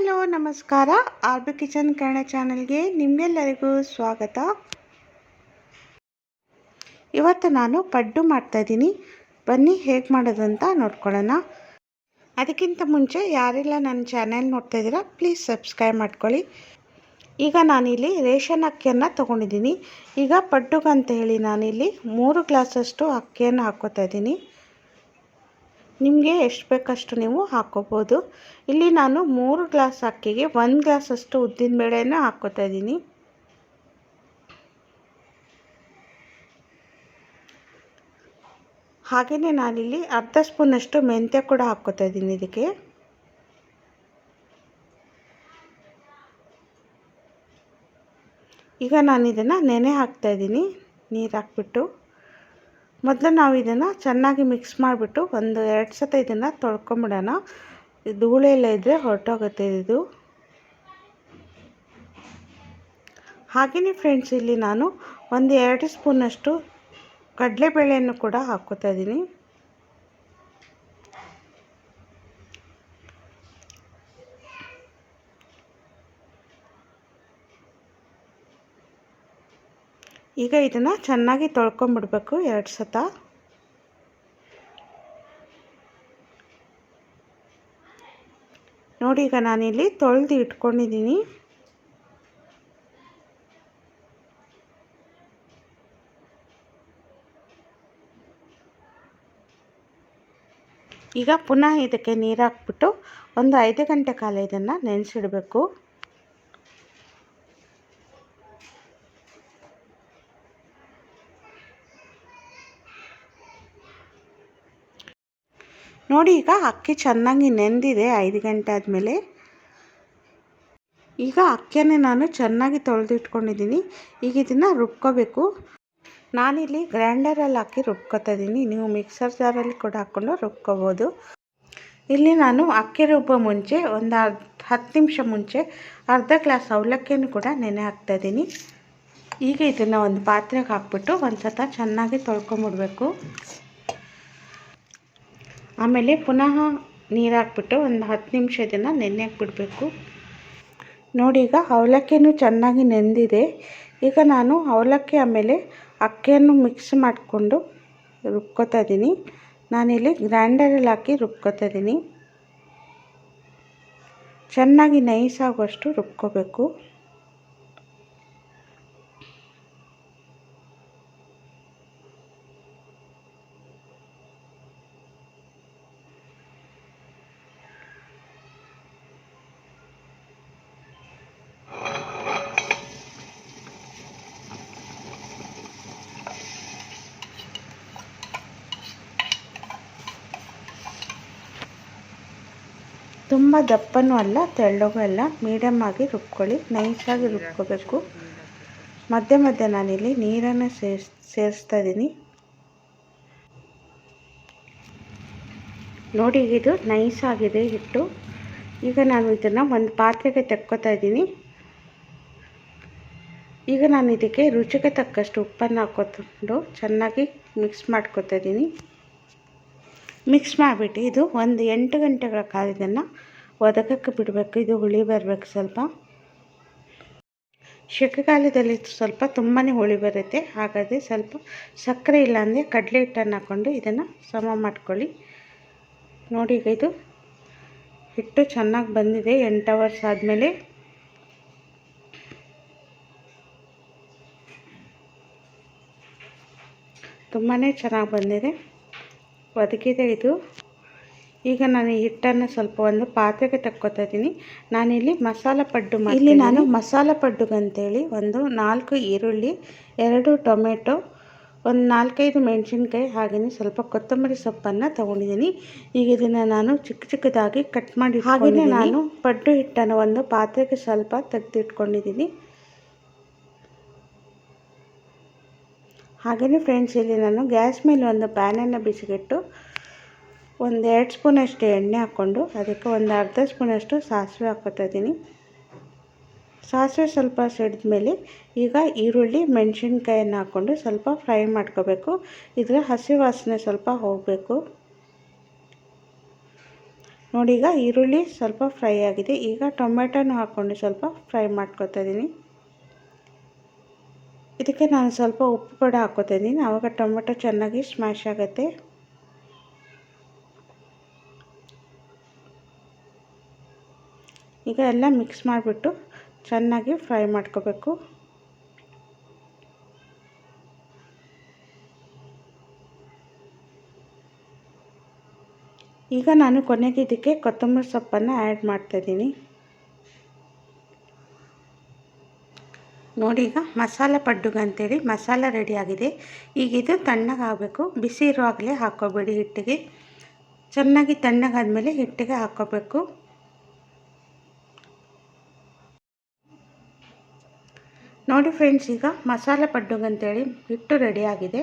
Hello, ನಮಸ್ಕಾರ. R B kitchen Kannada ಚಾನಲ್ಗೆ ನಿಮಗೆಲ್ಲರಿಗೂ ಸ್ವಾಗತ. ಇವತ್ತು ನಾನು ಪಡ್ಡು ಮಾಡ್ತಾಯಿದ್ದೀನಿ ಬನ್ನಿ, ಹೇಗೆ ಮಾಡೋದು ಅಂತ ನೋಡ್ಕೊಳ್ಳೋಣ. ಅದಕ್ಕಿಂತ ಮುಂಚೆ ಯಾರೆಲ್ಲ ನನ್ನ ಚಾನೆಲ್ ನೋಡ್ತಾ ಇದ್ದೀರಾ, ಪ್ಲೀಸ್ ಸಬ್ಸ್ಕ್ರೈಬ್ ಮಾಡ್ಕೊಳ್ಳಿ. ಈಗ ನಾನಿಲ್ಲಿ ರೇಷನ್ ಅಕ್ಕಿಯನ್ನು ತೊಗೊಂಡಿದ್ದೀನಿ. ಈಗ ಪಡ್ಡುಗಂತ ಹೇಳಿ ನಾನಿಲ್ಲಿ ಮೂರು ಗ್ಲಾಸಷ್ಟು ಅಕ್ಕಿಯನ್ನು ಹಾಕ್ಕೋತಾ ಇದ್ದೀನಿ. ನಿಮಗೆ ಎಷ್ಟು ಬೇಕಷ್ಟು ನೀವು ಹಾಕ್ಕೋಬೋದು ಇಲ್ಲಿ ನಾನು ಮೂರು ಗ್ಲಾಸ್ ಅಕ್ಕಿಗೆ ಒಂದು ಗ್ಲಾಸಷ್ಟು ಬೇಳೆನ ಹಾಕ್ಕೋತಾ ಇದ್ದೀನಿ. ಹಾಗೆಯೇ ನಾನಿಲ್ಲಿ ಅರ್ಧ ಸ್ಪೂನಷ್ಟು ಮೆಂತ್ಯ ಕೂಡ ಹಾಕ್ಕೋತಾ ಇದ್ದೀನಿ ಇದಕ್ಕೆ. ಈಗ ನಾನು ಇದನ್ನು ನೆನೆ ಹಾಕ್ತಾಯಿದ್ದೀನಿ ನೀರು ಹಾಕ್ಬಿಟ್ಟು. ಮೊದಲು ನಾವು ಇದನ್ನು ಚೆನ್ನಾಗಿ ಮಿಕ್ಸ್ ಮಾಡಿಬಿಟ್ಟು ಒಂದು ಎರಡು ಸತ ಇದನ್ನು ತೊಳ್ಕೊಂಬಿಡೋಣ. ಧೂಳೆಲ್ಲ ಇದ್ದರೆ ಹೊರಟೋಗುತ್ತೆ ಇದು. ಹಾಗೆಯೇ ಫ್ರೆಂಡ್ಸ್ ಇಲ್ಲಿ ನಾನು ಒಂದು ಎರಡು ಸ್ಪೂನಷ್ಟು ಕಡಲೆಬೇಳೆಯನ್ನು ಕೂಡ ಹಾಕ್ಕೋತಾ ಇದ್ದೀನಿ. ಈಗ ಇದನ್ನು ಚೆನ್ನಾಗಿ ತೊಳ್ಕೊಂಬಿಡ್ಬೇಕು ಎರಡು ಸತ. ನೋಡಿ ಈಗ ನಾನಿಲ್ಲಿ ತೊಳೆದು ಇಟ್ಕೊಂಡಿದ್ದೀನಿ. ಈಗ ಪುನಃ ಇದಕ್ಕೆ ನೀರು ಹಾಕ್ಬಿಟ್ಟು ಒಂದು ಐದು ಗಂಟೆ ಕಾಲ ಇದನ್ನು ನೆನೆಸಿಡಬೇಕು. ನೋಡಿ, ಈಗ ಅಕ್ಕಿ ಚೆನ್ನಾಗಿ ನೆಂದಿದೆ, ಐದು ಗಂಟೆ ಆದಮೇಲೆ. ಈಗ ಅಕ್ಕಿಯನ್ನೇ ನಾನು ಚೆನ್ನಾಗಿ ತೊಳೆದಿಟ್ಕೊಂಡಿದ್ದೀನಿ. ಈಗ ಇದನ್ನು ರುಬ್ಕೋಬೇಕು. ನಾನಿಲ್ಲಿ ಗ್ರೈಂಡರಲ್ಲಿ ಹಾಕಿ ರುಬ್ಕೋತಾ ಇದ್ದೀನಿ. ನೀವು ಮಿಕ್ಸರ್ ಜಾರಲ್ಲಿ ಕೂಡ ಹಾಕ್ಕೊಂಡು ರುಬ್ಕೋಬೋದು. ಇಲ್ಲಿ ನಾನು ಅಕ್ಕಿ ರುಬ್ಬೋ ಮುಂಚೆ ಒಂದು ಹತ್ತು ನಿಮಿಷ ಮುಂಚೆ ಅರ್ಧ ಗ್ಲಾಸ್ ಅವಲಕ್ಕಿಯನ್ನು ಕೂಡ ನೆನೆ ಹಾಕ್ತಾಯಿದ್ದೀನಿ ಈಗ ಇದನ್ನು ಒಂದು ಪಾತ್ರೆಗೆ ಹಾಕ್ಬಿಟ್ಟು ಒಂದು ಸತ ಚೆನ್ನಾಗಿ ತೊಳ್ಕೊಂಬಿಡ್ಬೇಕು. ಆಮೇಲೆ ಪುನಃ ನೀರು ಹಾಕ್ಬಿಟ್ಟು ಒಂದು ಹತ್ತು ನಿಮಿಷ ಇದನ್ನು ನೆನೆಯಕ್ಕೆ ಬಿಡಬೇಕು ನೋಡಿ ಈಗ ಅವಲಕ್ಕಿನೂ ಚೆನ್ನಾಗಿ ನೆಂದಿದೆ. ಈಗ ನಾನು ಅವಲಕ್ಕಿ ಆಮೇಲೆ ಅಕ್ಕಿಯನ್ನು ಮಿಕ್ಸ್ ಮಾಡಿಕೊಂಡು ರುಬ್ಕೋತಾ ಇದ್ದೀನಿ. ನಾನಿಲ್ಲಿ ಗ್ರೈಂಡರಲ್ಲಿ ಹಾಕಿ ರುಬ್ಕೋತಾ ಇದ್ದೀನಿ. ಚೆನ್ನಾಗಿ ನೈಸಾಗುವಷ್ಟು ರುಬ್ಕೋಬೇಕು. ತುಂಬ ದಪ್ಪನೂ ಅಲ್ಲ, ತೆಳ್ಳಗೂ ಅಲ್ಲ. ಮೀಡಿಯಮ್ ಆಗಿ ರುಬ್ಕೊಳ್ಳಿ ನೈಸಾಗಿ ರುಬ್ಕೋಬೇಕು. ಮಧ್ಯೆ ಮಧ್ಯೆ ನಾನಿಲ್ಲಿ ನೀರನ್ನು ಸೇರಿಸ್, ಸೇರಿಸ್ತಾ ಇದ್ದೀನಿ ನೋಡಿ, ಇದು ನೈಸಾಗಿದೆ ಹಿಟ್ಟು. ಈಗ ನಾನು ಇದನ್ನು ಒಂದು ಪಾತ್ರೆಗೆ ತೆಕ್ಕೋತಾ ಇದ್ದೀನಿ ಈಗ ನಾನು ಇದಕ್ಕೆ ರುಚಿಗೆ ತಕ್ಕಷ್ಟು ಉಪ್ಪನ್ನು ಹಾಕ್ಕೊಂಡು ಚೆನ್ನಾಗಿ ಮಿಕ್ಸ್ ಮಾಡ್ಕೊತಾ ಇದ್ದೀನಿ ಮಿಕ್ಸ್ ಮಾಡಿಬಿಟ್ಟು ಇದು ಒಂದು ಎಂಟು ಗಂಟೆಗಳ ಕಾಲ ಇದನ್ನು ಒದಗಕ್ಕೆ ಬಿಡಬೇಕು, ಇದು ಹುಳಿ ಬರಬೇಕು ಸ್ವಲ್ಪ. ಸೆಕೆಗಾಲದಲ್ಲಿ ಸ್ವಲ್ಪ ತುಂಬಾ ಹುಳಿ ಬರುತ್ತೆ, ಹಾಗಾದರೆ ಸ್ವಲ್ಪ ಸಕ್ಕರೆ ಇಲ್ಲಾಂದರೆ ಕಡಲೆ ಹಿಟ್ಟನ್ನು ಹಾಕ್ಕೊಂಡು ಇದನ್ನು ಸಮ ಮಾಡ್ಕೊಳ್ಳಿ. ನೋಡಿ ಈಗ ಇದು ಹಿಟ್ಟು ಚೆನ್ನಾಗಿ ಬಂದಿದೆ, ಎಂಟು ಅವರ್ಸ್ ಆದಮೇಲೆ. ತುಂಬಾ ಚೆನ್ನಾಗಿ ಬಂದಿದೆ, ಒದಗಿದೆ ಇದು. ಈಗ ನಾನು ಹಿಟ್ಟನ್ನು ಸ್ವಲ್ಪ ಒಂದು ಪಾತ್ರೆಗೆ ತಕ್ಕೋತಾ ಇದ್ದೀನಿ. ನಾನಿಲ್ಲಿ ಮಸಾಲ ಪಡ್ಡು ಇಲ್ಲಿ ನಾನು ಮಸಾಲ ಪಡ್ಡುಗಂತೇಳಿ ಒಂದು ನಾಲ್ಕು ಈರುಳ್ಳಿ ಎರಡು ಟೊಮೆಟೊ ಒಂದು ನಾಲ್ಕೈದು ಮೆಣಸಿನ್ಕಾಯಿ ಹಾಗೆಯೇ ಸ್ವಲ್ಪ ಕೊತ್ತಂಬರಿ ಸೊಪ್ಪನ್ನು ತೊಗೊಂಡಿದ್ದೀನಿ. ಈಗ ಇದನ್ನು ನಾನು ಚಿಕ್ಕ ಚಿಕ್ಕದಾಗಿ ಕಟ್ ಮಾಡಿ ಹಾಗೆಯೇ ನಾನು ಪಡ್ಡು ಹಿಟ್ಟನ್ನು ಒಂದು ಪಾತ್ರೆಗೆ ಸ್ವಲ್ಪ ತೆಗೆದಿಟ್ಕೊಂಡಿದ್ದೀನಿ ಹಾಗೆಯೇ ಫ್ರೆಂಡ್ಸ್ ಇಲ್ಲಿ ನಾನು ಗ್ಯಾಸ್ ಮೇಲೆ ಒಂದು ಪ್ಯಾನನ್ನು ಬಿಸಿಗಿಟ್ಟು ಒಂದು ಎರಡು ಸ್ಪೂನಷ್ಟು ಎಣ್ಣೆ ಹಾಕ್ಕೊಂಡು ಅದಕ್ಕೆ ಒಂದು ಅರ್ಧ ಸ್ಪೂನಷ್ಟು ಸಾಸಿವೆ ಹಾಕ್ಕೊತಾ ಇದ್ದೀನಿ. ಸಾಸಿವೆ ಸ್ವಲ್ಪ ಸಿಡಿದ ಮೇಲೆ ಈಗ ಈರುಳ್ಳಿ, ಮೆಣಸಿನ್ಕಾಯನ್ನು ಹಾಕ್ಕೊಂಡು ಸ್ವಲ್ಪ ಫ್ರೈ ಮಾಡ್ಕೋಬೇಕು. ಇದರ ಹಸಿ ವಾಸನೆ ಸ್ವಲ್ಪ ಹೋಗಬೇಕು. ನೋಡಿ, ಈಗ ಈರುಳ್ಳಿ ಸ್ವಲ್ಪ ಫ್ರೈ ಆಗಿದೆ. ಈಗ ಟೊಮೆಟೊನೂ ಹಾಕ್ಕೊಂಡು ಸ್ವಲ್ಪ ಫ್ರೈ ಮಾಡ್ಕೊತಾ ಇದ್ದೀನಿ. ಇದಕ್ಕೆ ನಾನು ಸ್ವಲ್ಪ ಉಪ್ಪು ಕೂಡ ಹಾಕ್ಕೋತಾ ಇದ್ದೀನಿ. ಆವಾಗ ಟೊಮೆಟೊ ಚೆನ್ನಾಗಿ ಸ್ಮ್ಯಾಶ್ ಆಗುತ್ತೆ. ಈಗ ಎಲ್ಲ ಮಿಕ್ಸ್ ಮಾಡಿಬಿಟ್ಟು ಚೆನ್ನಾಗಿ ಫ್ರೈ ಮಾಡ್ಕೋಬೇಕು. ಈಗ ನಾನು ಕೊನೆಗೆ ಇದಕ್ಕೆ ಕೊತ್ತಂಬರಿ ಸೊಪ್ಪನ್ನು ಆ್ಯಡ್ ಮಾಡ್ತಾಯಿದ್ದೀನಿ ನೋಡಿ ಈಗ ಮಸಾಲೆ ಪಡ್ಡುಗ ಅಂತೇಳಿ ಮಸಾಲೆ ರೆಡಿಯಾಗಿದೆ ಈಗ ಇದು ತಣ್ಣಗಾಗಬೇಕು ಬಿಸಿ ಇರುವಾಗಲೇ ಹಾಕ್ಕೋಬೇಡಿ ಹಿಟ್ಟಿಗೆ. ಚೆನ್ನಾಗಿ ತಣ್ಣಗಾದ್ಮೇಲೆ ಹಿಟ್ಟಿಗೆ ಹಾಕ್ಕೋಬೇಕು. ನೋಡಿ ಫ್ರೆಂಡ್ಸ್ ಈಗ ಮಸಾಲೆ ಪಡ್ಡುಗೆ ಅಂತೇಳಿ ಹಿಟ್ಟು ರೆಡಿಯಾಗಿದೆ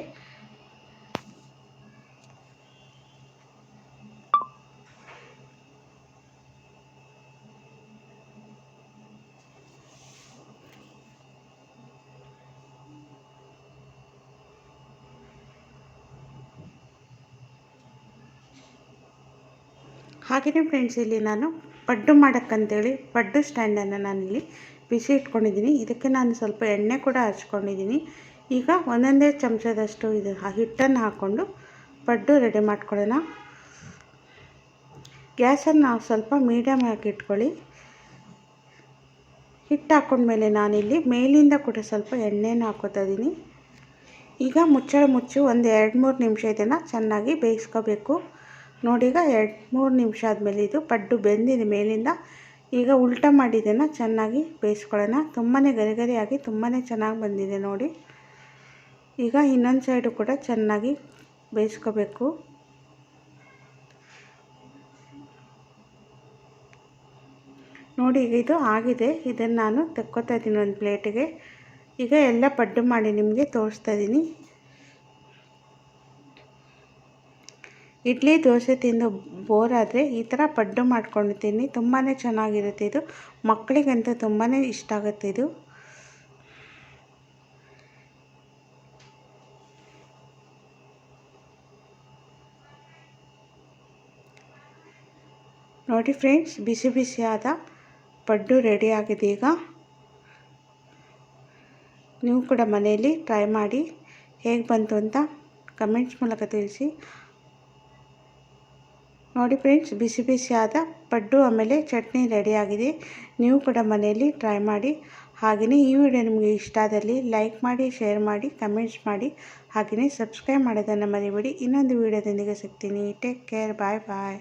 ಹಾಗೆಯೇ ಫ್ರೆಂಡ್ಸ್ ಇಲ್ಲಿ ನಾನು ಪಡ್ಡು ಮಾಡೋಕ್ಕಂತೇಳಿ ಪಡ್ಡು ಸ್ಟ್ಯಾಂಡನ್ನು ನಾನಿಲ್ಲಿ ಬಿಸಿ ಇಟ್ಕೊಂಡಿದ್ದೀನಿ. ಇದಕ್ಕೆ ನಾನು ಸ್ವಲ್ಪ ಎಣ್ಣೆ ಕೂಡ ಹಚ್ಕೊಂಡಿದ್ದೀನಿ. ಈಗ ಒಂದೊಂದೇ ಚಮಚದಷ್ಟು ಇದು ಹಿಟ್ಟನ್ನು ಹಾಕ್ಕೊಂಡು ಪಡ್ಡು ರೆಡಿ ಮಾಡ್ಕೊಳ್ಳೋಣ. ಗ್ಯಾಸನ್ನು ಸ್ವಲ್ಪ ಮೀಡಿಯಮ್ ಆಗಿ ಇಟ್ಕೊಳ್ಳಿ. ಹಿಟ್ಟು ಹಾಕ್ಕೊಂಡ್ಮೇಲೆ ನಾನಿಲ್ಲಿ ಮೇಲಿಂದ ಕೂಡ ಸ್ವಲ್ಪ ಎಣ್ಣೆನ ಹಾಕೋತಾ ಇದ್ದೀನಿ. ಈಗ ಮುಚ್ಚಳ ಮುಚ್ಚಿ ಒಂದು ಎರಡು ಮೂರು ನಿಮಿಷ ಇದನ್ನು ಚೆನ್ನಾಗಿ ಬೇಯಿಸ್ಕೋಬೇಕು. ನೋಡಿ ಈಗ ಎರಡು ಮೂರು ನಿಮಿಷ ಆದಮೇಲೆ ಇದು ಪಡ್ಡು ಬೆಂದಿದೆ ಮೇಲಿಂದ. ಈಗ ಉಲ್ಟ ಮಾಡಿದ್ದನ್ನು ಚೆನ್ನಾಗಿ ಬೇಯಿಸ್ಕೊಳ್ಳೋಣ. ತುಂಬಾ ಗರಿಗರಿಯಾಗಿ ತುಂಬಾ ಚೆನ್ನಾಗಿ ಬಂದಿದೆ ನೋಡಿ. ಈಗ ಇನ್ನೊಂದು ಸೈಡು ಕೂಡ ಚೆನ್ನಾಗಿ ಬೇಯಿಸ್ಕೋಬೇಕು. ನೋಡಿ, ಈಗ ಇದು ಆಗಿದೆ. ಇದನ್ನು ನಾನು ತೆಕ್ಕೋತಾ ಇದ್ದೀನಿ ಒಂದು ಪ್ಲೇಟಿಗೆ ಈಗ ಎಲ್ಲ ಪಡ್ಡು ಮಾಡಿ ನಿಮಗೆ ತೋರಿಸ್ತಾ ಇದ್ದೀನಿ. ಇಡ್ಲಿ, ದೋಸೆ ತಿಂದು ಬೋರ್ ಆದರೆ ಈ ಥರ ಪಡ್ಡು ಮಾಡ್ಕೊಂಡು ತಿನ್ನಿ ತುಂಬಾ ಚೆನ್ನಾಗಿರುತ್ತೆ ಇದು. ಮಕ್ಕಳಿಗಂತೂ ತುಂಬಾ ಇಷ್ಟ ಆಗುತ್ತೆ ಇದು. ನೋಡಿ ಫ್ರೆಂಡ್ಸ್ ಬಿಸಿ ಬಿಸಿಯಾದ ಪಡ್ಡು ರೆಡಿ ಆಗಿದೆ ಈಗ. ನೀವು ಕೂಡ ಮನೆಯಲ್ಲಿ ಟ್ರೈ ಮಾಡಿ ಹೇಗೆ ಬಂತು ಅಂತ ಕಮೆಂಟ್ಸ್ ಮೂಲಕ ತಿಳಿಸಿ. ನೋಡಿ ಫ್ರೆಂಡ್ಸ್, ಬಿಸಿ ಬಿಸಿಯಾದ ಪಡ್ಡು ಆಮೇಲೆ ಚಟ್ನಿ ರೆಡಿಯಾಗಿದೆ. ನೀವು ಕೂಡ ಮನೆಯಲ್ಲಿ ಟ್ರೈ ಮಾಡಿ. ಹಾಗೆಯೇ ಈ ವಿಡಿಯೋ ನಿಮಗೆ ಇಷ್ಟ ಆದಲ್ಲಿ ಲೈಕ್ ಮಾಡಿ ಶೇರ್ ಮಾಡಿ ಕಮೆಂಟ್ಸ್ ಮಾಡಿ. ಹಾಗೆಯೇ ಸಬ್ಸ್ಕ್ರೈಬ್ ಮಾಡೋದನ್ನು ಮರಿಬೇಡಿ. ಇನ್ನೊಂದು ವಿಡಿಯೋದೊಂದಿಗೆ ಸಿಗ್ತೀನಿ. ಟೇಕ್ ಕೇರ್ ಬಾಯ್ ಬಾಯ್